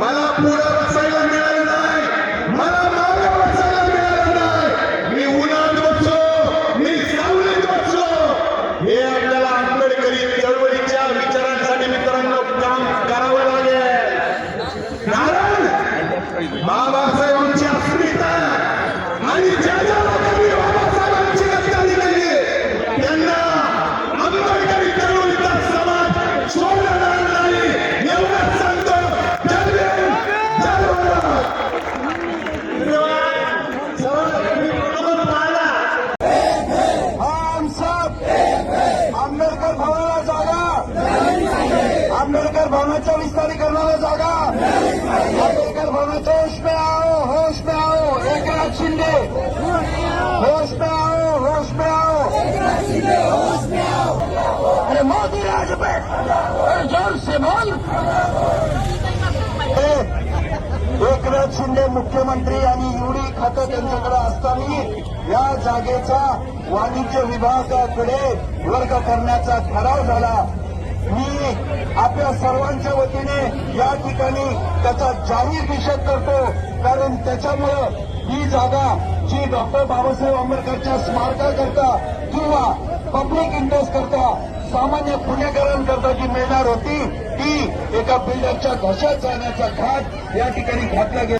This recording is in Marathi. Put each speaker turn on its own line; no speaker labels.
Malapura भवनाच्या विस्तारीकरणाला जागा. आंबेडकर भवनाच्या होश पे आओ होश पे आओ एकनाथ शिंदे. होश पे आओ होश पे आओ अरे मोदी राज पे जोर से बोल एकनाथ शिंदे मुख्यमंत्री आणि युडी खातं त्यांच्याकडे असताना या जागेचा वाणिज्य विभागाकडे वर्ग करण्याचा ठराव झाला. मी आपल्या सर्वांच्या वतीने या ठिकाणी त्याचा जाहीर निषेध करतो. कारण त्याच्यामुळं ही जागा जी डॉक्टर बाबासाहेब आंबेडकरच्या स्मारकाकरता किंवा पब्लिक इंटरेस्ट करता सामान्य पुणेकरांकरता जी मिळणार होती ती एका बिल्डरच्या घशात जाण्याचा घाट या ठिकाणी घातला गेला.